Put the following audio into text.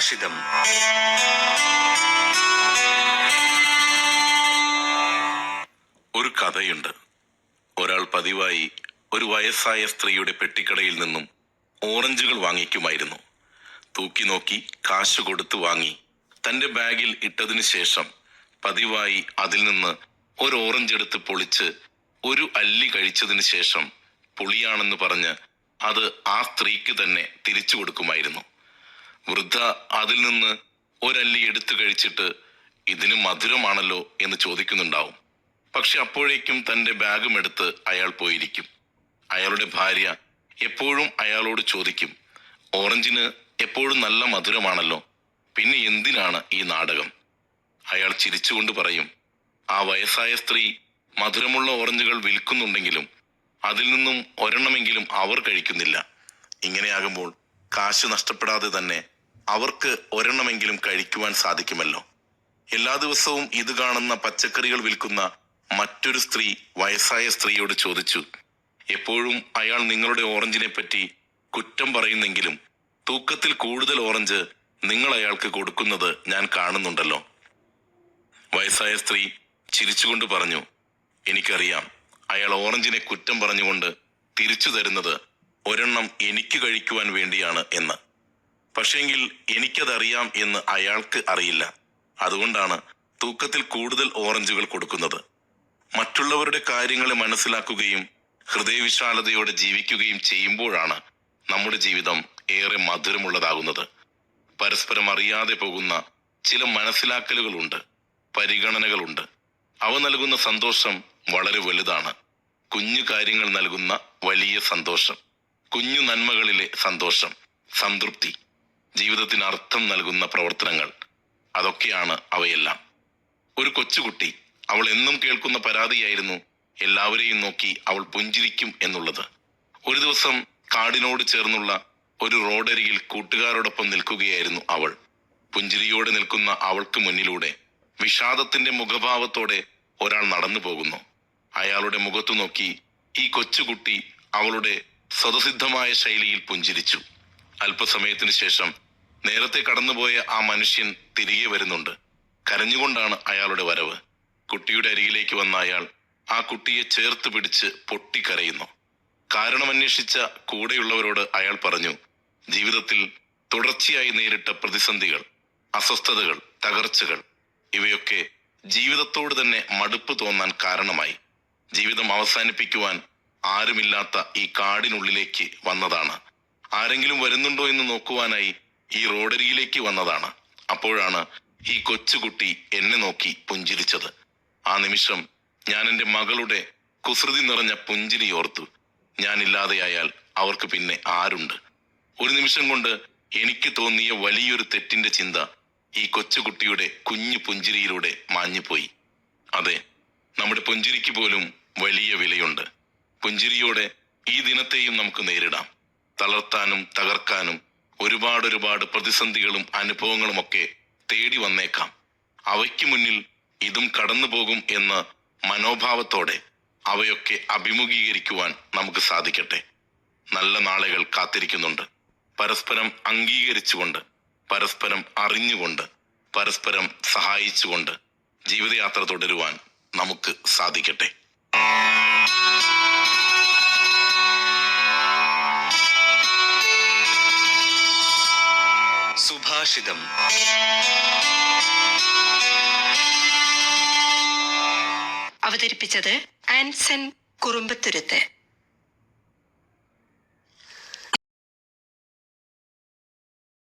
സുഭാഷിതം ഒരു കഥയുണ്ട്. ഒരാൾ പതിവായി ഒരു വയസ്സായ സ്ത്രീയുടെ പെട്ടിക്കടയിൽ നിന്നും ഓറഞ്ചുകൾ വാങ്ങിക്കുമായിരുന്നു. തൂക്കി നോക്കി കാശ് കൊടുത്തു വാങ്ങി. തന്റെ ബാഗിൽ ഇട്ടതിനു ശേഷം പതിവായി അതിൽ നിന്ന് ഒരു ഓറഞ്ച് എടുത്ത് പൊളിച്ച് ഒരു അല്ലി കഴിച്ചതിന് ശേഷം പുളിയാണെന്ന് പറഞ്ഞ് അത് ആ സ്ത്രീക്ക് തന്നെ തിരിച്ചു കൊടുക്കുമായിരുന്നു. വൃദ്ധ അതിൽ നിന്ന് ഒരല്ലി എടുത്തു കഴിച്ചിട്ട് ഇതിന് മധുരമാണല്ലോ എന്ന് ചോദിക്കുന്നുണ്ടാവും. പക്ഷെ അപ്പോഴേക്കും തന്റെ ബാഗും എടുത്ത് അയാൾ പോയിരിക്കും. അയാളുടെ ഭാര്യ എപ്പോഴും അയാളോട് ചോദിക്കും ഓറഞ്ചിന് എപ്പോഴും നല്ല മധുരമാണല്ലോ പിന്നെ എന്തിനാണ് ഈ നാടകം? അയാൾ ചിരിച്ചുകൊണ്ട് പറയും ആ വയസ്സായ സ്ത്രീ മധുരമുള്ള ഓറഞ്ചുകൾ വിൽക്കുന്നുണ്ടെങ്കിലും അതിൽ നിന്നും ഒരെണ്ണമെങ്കിലും അവർ കഴിക്കുന്നില്ല. ഇങ്ങനെയാകുമ്പോൾ കാശ് നഷ്ടപ്പെടാതെ തന്നെ അവർക്ക് ഒരെണ്ണമെങ്കിലും കഴിക്കുവാൻ സാധിക്കുമല്ലോ. എല്ലാ ദിവസവും ഇത് കാണുന്ന പച്ചക്കറികൾ വിൽക്കുന്ന മറ്റൊരു സ്ത്രീ വയസ്സായ സ്ത്രീയോട് ചോദിച്ചു എപ്പോഴും അയാൾ നിങ്ങളുടെ ഓറഞ്ചിനെ പറ്റി കുറ്റം പറയുന്നെങ്കിലും തൂക്കത്തിൽ കൂടുതൽ ഓറഞ്ച് നിങ്ങൾ അയാൾക്ക് കൊടുക്കുന്നത് ഞാൻ കാണുന്നുണ്ടല്ലോ. വയസ്സായ സ്ത്രീ ചിരിച്ചുകൊണ്ട് പറഞ്ഞു എനിക്കറിയാം അയാൾ ഓറഞ്ചിനെ കുറ്റം പറഞ്ഞുകൊണ്ട് തിരിച്ചു തരുന്നത് ഒരെണ്ണം എനിക്ക് കഴിക്കുവാൻ വേണ്ടിയാണ് എന്ന്. പക്ഷേങ്കിൽ എനിക്കതറിയാം എന്ന് അയാൾക്ക് അറിയില്ല. അതുകൊണ്ടാണ് തൂക്കത്തിൽ കൂടുതൽ ഓറഞ്ചുകൾ കൊടുക്കുന്നത്. മറ്റുള്ളവരുടെ കാര്യങ്ങളെ മനസ്സിലാക്കുകയും ഹൃദയവിശാലതയോടെ ജീവിക്കുകയും ചെയ്യുമ്പോഴാണ് നമ്മുടെ ജീവിതം ഏറെ മധുരമുള്ളതാകുന്നത്. പരസ്പരം അറിയാതെ പോകുന്ന ചില മനസ്സിലാക്കലുകളുണ്ട് പരിഗണനകളുണ്ട്. അവ നൽകുന്ന സന്തോഷം വളരെ വലുതാണ്. കുഞ്ഞു കാര്യങ്ങൾ നൽകുന്ന വലിയ സന്തോഷം. കുഞ്ഞു നന്മകളിലെ സന്തോഷം സംതൃപ്തി. ജീവിതത്തിന് അർത്ഥം നൽകുന്ന പ്രവർത്തനങ്ങൾ. അതൊക്കെയാണ് അവയെല്ലാം. ഒരു കൊച്ചുകുട്ടി അവൾ എന്നും കേൾക്കുന്ന പരാതിയായിരുന്നു എല്ലാവരെയും നോക്കി അവൾ പുഞ്ചിരിക്കും എന്നുള്ളത്. ഒരു ദിവസം കാടിനോട് ചേർന്നുള്ള ഒരു റോഡരികിൽ കൂട്ടുകാരോടൊപ്പം നിൽക്കുകയായിരുന്നു അവൾ. പുഞ്ചിരിയോടെ നിൽക്കുന്ന അവൾക്ക് മുന്നിലൂടെ വിഷാദത്തിന്റെ മുഖഭാവത്തോടെ ഒരാൾ നടന്നു പോകുന്നു. അയാളുടെ മുഖത്തു നോക്കി ഈ കൊച്ചുകുട്ടി അവളുടെ സ്വതസിദ്ധമായ ശൈലിയിൽ പുഞ്ചിരിച്ചു. അല്പസമയത്തിനു ശേഷം നേരത്തെ കടന്നുപോയ ആ മനുഷ്യൻ തിരികെ വരുന്നുണ്ട്. കരഞ്ഞുകൊണ്ടാണ് അയാളുടെ വരവ്. കുട്ടിയുടെ അരികിലേക്ക് വന്ന അയാൾ ആ കുട്ടിയെ ചേർത്ത് പിടിച്ച് പൊട്ടിക്കരയുന്നു. കാരണമന്വേഷിച്ച കൂടെയുള്ളവരോട് അയാൾ പറഞ്ഞു ജീവിതത്തിൽ തുടർച്ചയായി നേരിട്ട പ്രതിസന്ധികൾ അസ്വസ്ഥതകൾ തകർച്ചകൾ ഇവയൊക്കെ ജീവിതത്തോട് തന്നെ മടുപ്പ് തോന്നാൻ കാരണമായി. ജീവിതം അവസാനിപ്പിക്കുവാൻ ആരുമില്ലാത്ത ഈ കാടിനുള്ളിലേക്ക് വന്നതാണ്. ആരെങ്കിലും വരുന്നുണ്ടോ എന്ന് നോക്കുവാനായി ഈ റോഡരികിലേക്ക് വന്നതാണ്. അപ്പോഴാണ് ഈ കൊച്ചുകുട്ടി എന്നെ നോക്കി പുഞ്ചിരിച്ചത്. ആ നിമിഷം ഞാൻ എന്റെ മകളുടെ കുസൃതി നിറഞ്ഞ പുഞ്ചിരി ഓർത്തു. ഞാനില്ലാതെയായാൽ അവർക്ക് പിന്നെ ആരുണ്ട്? ഒരു നിമിഷം കൊണ്ട് എനിക്ക് തോന്നിയ വലിയൊരു തെറ്റിന്റെ ചിന്ത ഈ കൊച്ചുകുട്ടിയുടെ കുഞ്ഞു പുഞ്ചിരിയിലൂടെ മാഞ്ഞുപോയി. അതെ നമ്മുടെ പുഞ്ചിരിക്ക് പോലും വലിയ വിലയുണ്ട്. പുഞ്ചിരിയോടെ ഈ ദിനത്തെയും നമുക്ക് നേരിടാം. തളർത്താനും തകർക്കാനും ഒരുപാട് ഒരുപാട് പ്രതിസന്ധികളും അനുഭവങ്ങളും ഒക്കെ തേടി വന്നേക്കാം. അവയ്ക്ക് മുന്നിൽ ഇതും കടന്നു പോകും എന്ന മനോഭാവത്തോടെ അവയൊക്കെ അഭിമുഖീകരിക്കുവാൻ നമുക്ക് സാധിക്കട്ടെ. നല്ല നാളുകൾ കാത്തിരിക്കുന്നുണ്ട്. പരസ്പരം അംഗീകരിച്ചുകൊണ്ട് പരസ്പരം അറിഞ്ഞുകൊണ്ട് പരസ്പരം സഹായിച്ചുകൊണ്ട് ജീവിതയാത്ര തുടരുവാൻ നമുക്ക് സാധിക്കട്ടെ. സുഭാഷിതം. അവതരിപ്പിച്ചത് ആൻസൺ കുറുമ്പത്തുരുത്ത്.